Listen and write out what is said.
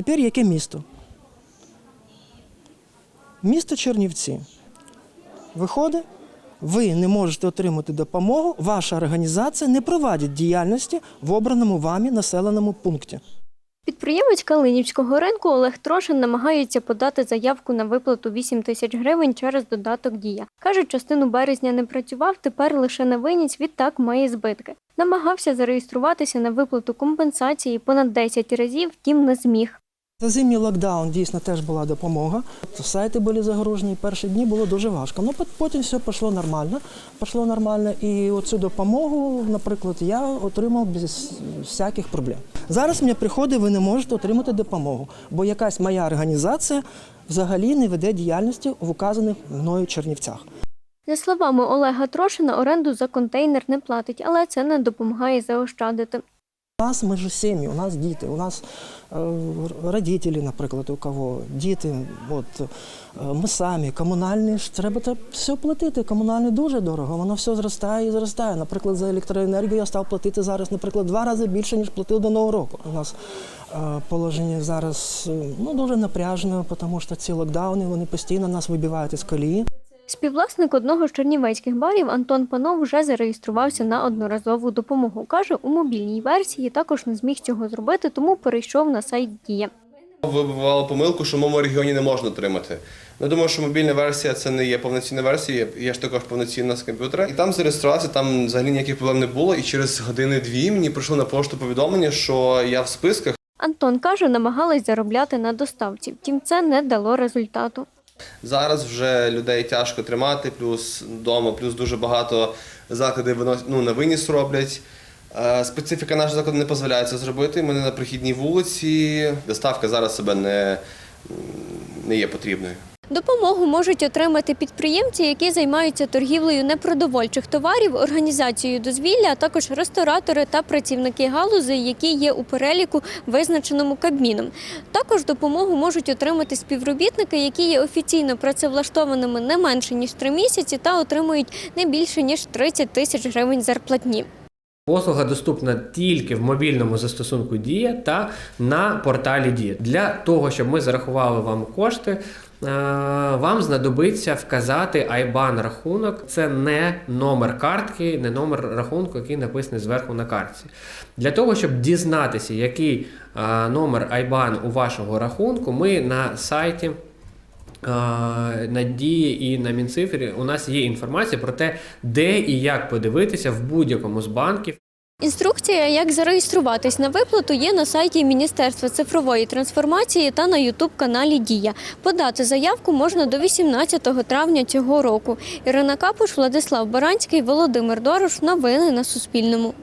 Тепер яке місто? Місто Чернівці. Виходить, ви не можете отримати допомогу, ваша організація не проводить діяльності в обраному вами населеному пункті. Підприємець Калинівського ринку Олег Трошин намагається подати заявку на виплату 8 тисяч гривень через додаток Дія. Каже, частину березня не працював, тепер лише на виніс, відтак має збитки. Намагався зареєструватися на виплату компенсації понад 10 разів, втім не зміг. За зимній локдаун дійсно теж була допомога. Сайти були загружені. Перші дні було дуже важко. Ну потім все пішло нормально. Пішло нормально. І оцю допомогу, наприклад, я отримав без всяких проблем. Зараз мені приходить, ви не можете отримати допомогу, бо якась моя організація взагалі не веде діяльності в указаних мною Чернівцях. За словами Олега Трошина, оренду за контейнер не платить, але це не допомагає заощадити. У нас ми ж сім'ї, у нас діти, у нас родителі, наприклад, у кого діти, от, е, ми самі, комунальні ж треба все платити. Комунальне дуже дорого, воно все зростає і зростає. Наприклад, за електроенергію я став платити зараз, наприклад, два рази більше, ніж платив до Нового року. У нас е, положення зараз е, ну, дуже напряжне, тому що ці локдауни вони постійно нас вибивають із колії. Співвласник одного з чернівецьких барів Антон Панов вже зареєструвався на одноразову допомогу. Каже, у мобільній версії також не зміг цього зробити, тому перейшов на сайт Дія. Вибивало помилку, що в моєму регіоні не можна отримати. Ну, думаю, що мобільна версія це не є повноцінна версія, є- ж також повноцінна з комп'ютера. І там зареєструвався, там взагалі ніяких проблем не було. І через години-дві мені прийшло на пошту повідомлення, що я в списках. Антон каже, намагались заробляти на доставці, втім це не дало результату. Зараз вже людей тяжко тримати, плюс вдома, плюс дуже багато закладів ну, на виніс роблять. Е, Специфіка нашого закладу не дозволяє це зробити. Ми не на прихідній вулиці. Доставка зараз себе не, не є потрібною. Допомогу можуть отримати підприємці, які займаються торгівлею непродовольчих товарів, організацією дозвілля, а також ресторатори та працівники галузи, які є у переліку, визначеному Кабміном. Також допомогу можуть отримати співробітники, які є офіційно працевлаштованими не менше ніж три місяці та отримують не більше ніж 30 тисяч гривень зарплатні. Послуга доступна тільки в мобільному застосунку Дія та на порталі Дія. Для того, щоб ми зарахували вам кошти, вам знадобиться вказати IBAN рахунок. Це не номер картки, не номер рахунку, який написаний зверху на картці. Для того, щоб дізнатися, який е, номер IBAN у вашого рахунку, ми на сайті. Е, На дії і на Мінцифрі у нас є інформація про те, де і як подивитися в будь-якому з банків. Інструкція, як зареєструватись на виплату, є на сайті Міністерства цифрової трансформації та на Ютуб-каналі Дія. Подати заявку можна до 18 травня цього року. Ірина Капуш, Владислав Баранський, Володимир Дорош. Новини на Суспільному.